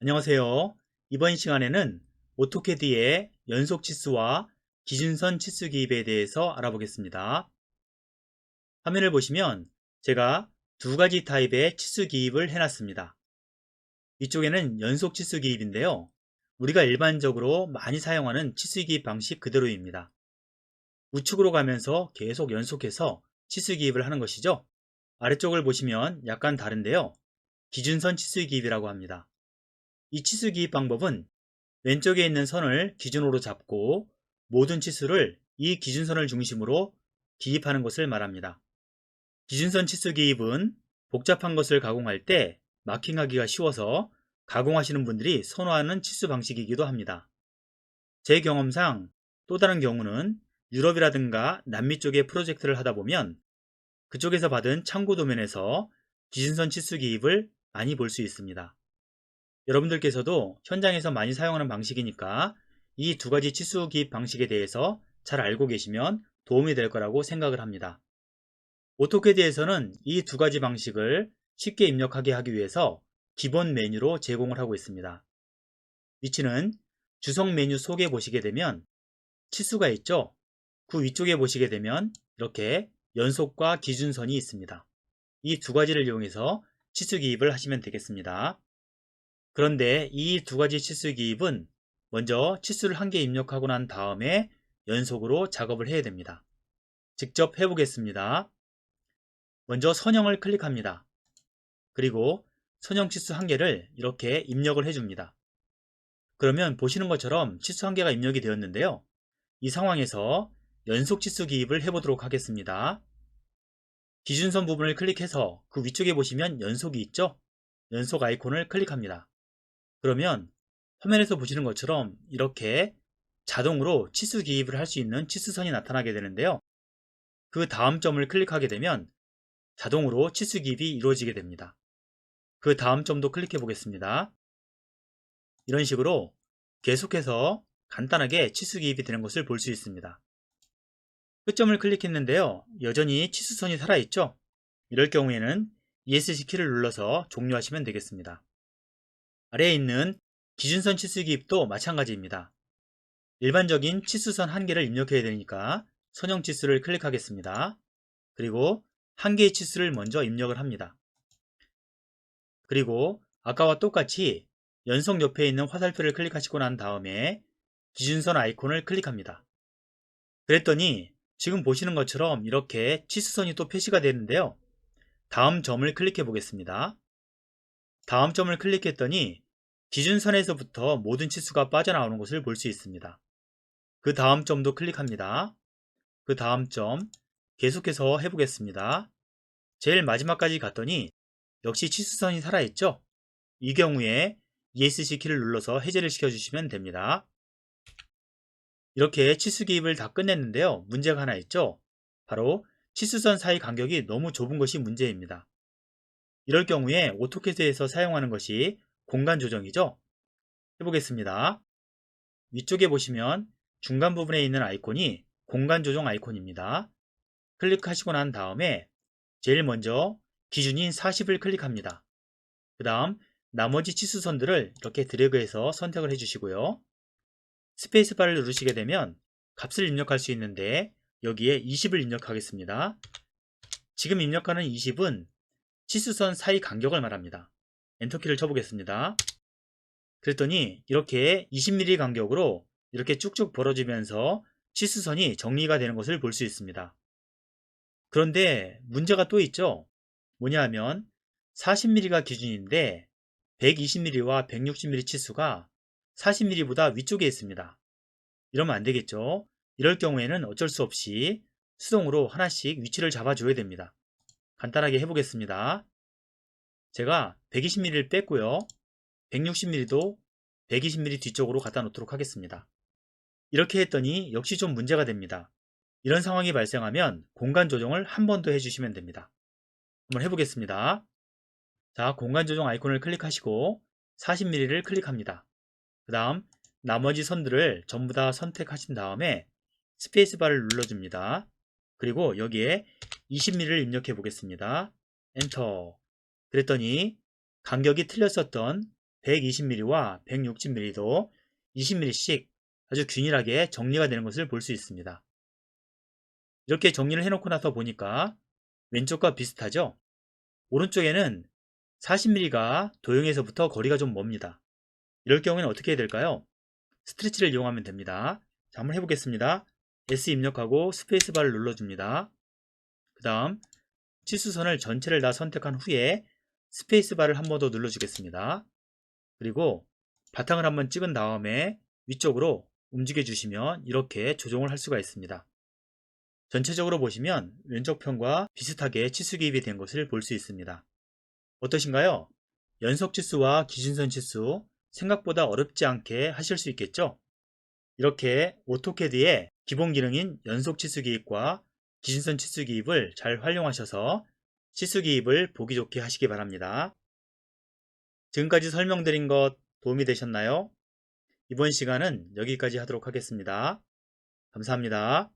안녕하세요. 이번 시간에는 오토캐드의 연속 치수와 기준선 치수 기입에 대해서 알아보겠습니다. 화면을 보시면 제가 두 가지 타입의 치수 기입을 해놨습니다. 이쪽에는 연속 치수 기입인데요. 우리가 일반적으로 많이 사용하는 치수 기입 방식 그대로입니다. 우측으로 가면서 계속 연속해서 치수 기입을 하는 것이죠. 아래쪽을 보시면 약간 다른데요. 기준선 치수 기입이라고 합니다. 이 치수 기입 방법은 왼쪽에 있는 선을 기준으로 잡고 모든 치수를 이 기준선을 중심으로 기입하는 것을 말합니다. 기준선 치수 기입은 복잡한 것을 가공할 때 마킹하기가 쉬워서 가공하시는 분들이 선호하는 치수 방식이기도 합니다. 제 경험상 또 다른 경우는 유럽이라든가 남미 쪽에 프로젝트를 하다 보면 그쪽에서 받은 참고 도면에서 기준선 치수 기입을 많이 볼 수 있습니다. 여러분들께서도 현장에서 많이 사용하는 방식이니까 이 두 가지 치수 기입 방식에 대해서 잘 알고 계시면 도움이 될 거라고 생각을 합니다. 오토캐드에서는 이 두 가지 방식을 쉽게 입력하게 하기 위해서 기본 메뉴로 제공을 하고 있습니다. 위치는 주석 메뉴 속에 보시게 되면 치수가 있죠? 그 위쪽에 보시게 되면 이렇게 연속과 기준선이 있습니다. 이 두 가지를 이용해서 치수 기입을 하시면 되겠습니다. 그런데 이 두 가지 치수 기입은 먼저 치수를 한 개 입력하고 난 다음에 연속으로 작업을 해야 됩니다. 직접 해보겠습니다. 먼저 선형을 클릭합니다. 그리고 선형 치수 한 개를 이렇게 입력을 해줍니다. 그러면 보시는 것처럼 치수 한 개가 입력이 되었는데요. 이 상황에서 연속 치수 기입을 해보도록 하겠습니다. 기준선 부분을 클릭해서 그 위쪽에 보시면 연속이 있죠? 연속 아이콘을 클릭합니다. 그러면 화면에서 보시는 것처럼 이렇게 자동으로 치수 기입을 할 수 있는 치수선이 나타나게 되는데요. 그 다음 점을 클릭하게 되면 자동으로 치수 기입이 이루어지게 됩니다. 그 다음 점도 클릭해 보겠습니다. 이런 식으로 계속해서 간단하게 치수 기입이 되는 것을 볼 수 있습니다. 끝점을 클릭했는데요. 여전히 치수선이 살아있죠? 이럴 경우에는 ESC 키를 눌러서 종료하시면 되겠습니다. 아래에 있는 기준선 치수 기입도 마찬가지입니다. 일반적인 치수선 한 개를 입력해야 되니까 선형 치수를 클릭하겠습니다. 그리고 한 개의 치수를 먼저 입력을 합니다. 그리고 아까와 똑같이 연속 옆에 있는 화살표를 클릭하시고 난 다음에 기준선 아이콘을 클릭합니다. 그랬더니 지금 보시는 것처럼 이렇게 치수선이 또 표시가 되는데요. 다음 점을 클릭해 보겠습니다. 다음 점을 클릭했더니 기준선에서부터 모든 치수가 빠져나오는 것을 볼 수 있습니다. 그 다음 점도 클릭합니다. 그 다음 점 계속해서 해보겠습니다. 제일 마지막까지 갔더니 역시 치수선이 살아있죠? 이 경우에 ESC 키를 눌러서 해제를 시켜주시면 됩니다. 이렇게 치수 기입을 다 끝냈는데요. 문제가 하나 있죠? 바로 치수선 사이 간격이 너무 좁은 것이 문제입니다. 이럴 경우에 오토캐드에서 사용하는 것이 공간 조정이죠? 해보겠습니다. 위쪽에 보시면 중간 부분에 있는 아이콘이 공간 조정 아이콘입니다. 클릭하시고 난 다음에 제일 먼저 기준인 40을 클릭합니다. 그 다음 나머지 치수선들을 이렇게 드래그해서 선택을 해주시고요. 스페이스바를 누르시게 되면 값을 입력할 수 있는데 여기에 20을 입력하겠습니다. 지금 입력하는 20은 치수선 사이 간격을 말합니다. 엔터키를 쳐보겠습니다. 그랬더니 이렇게 20mm 간격으로 이렇게 쭉쭉 벌어지면서 치수선이 정리가 되는 것을 볼 수 있습니다. 그런데 문제가 또 있죠. 뭐냐 하면 40mm가 기준인데 120mm와 160mm 치수가 40mm보다 위쪽에 있습니다. 이러면 안 되겠죠. 이럴 경우에는 어쩔 수 없이 수동으로 하나씩 위치를 잡아줘야 됩니다. 간단하게 해보겠습니다. 제가 120mm를 뺐고요. 160mm도 120mm 뒤쪽으로 갖다 놓도록 하겠습니다. 이렇게 했더니 역시 좀 문제가 됩니다. 이런 상황이 발생하면 공간 조정을 한 번 더 해주시면 됩니다. 한번 해보겠습니다. 자, 공간 조정 아이콘을 클릭하시고 40mm를 클릭합니다. 그 다음 나머지 선들을 전부 다 선택하신 다음에 스페이스바를 눌러줍니다. 그리고 여기에 20mm를 입력해 보겠습니다. 엔터 그랬더니 간격이 틀렸었던 120mm와 160mm도 20mm씩 아주 균일하게 정리가 되는 것을 볼 수 있습니다. 이렇게 정리를 해놓고 나서 보니까 왼쪽과 비슷하죠? 오른쪽에는 40mm가 도형에서부터 거리가 좀 멉니다. 이럴 경우에는 어떻게 해야 될까요? 스트레치를 이용하면 됩니다. 자, 한번 해보겠습니다. S 입력하고 스페이스바를 눌러줍니다. 그 다음 치수선을 전체를 다 선택한 후에 스페이스바를 한 번 더 눌러주겠습니다. 그리고 바탕을 한번 찍은 다음에 위쪽으로 움직여 주시면 이렇게 조정을 할 수가 있습니다. 전체적으로 보시면 왼쪽 편과 비슷하게 치수 기입이 된 것을 볼 수 있습니다. 어떠신가요? 연속 치수와 기준선 치수 생각보다 어렵지 않게 하실 수 있겠죠? 이렇게 오토캐드의 기본 기능인 연속 치수 기입과 기준선 치수 기입을 잘 활용하셔서 치수 기입을 보기 좋게 하시기 바랍니다. 지금까지 설명드린 것 도움이 되셨나요? 이번 시간은 여기까지 하도록 하겠습니다. 감사합니다.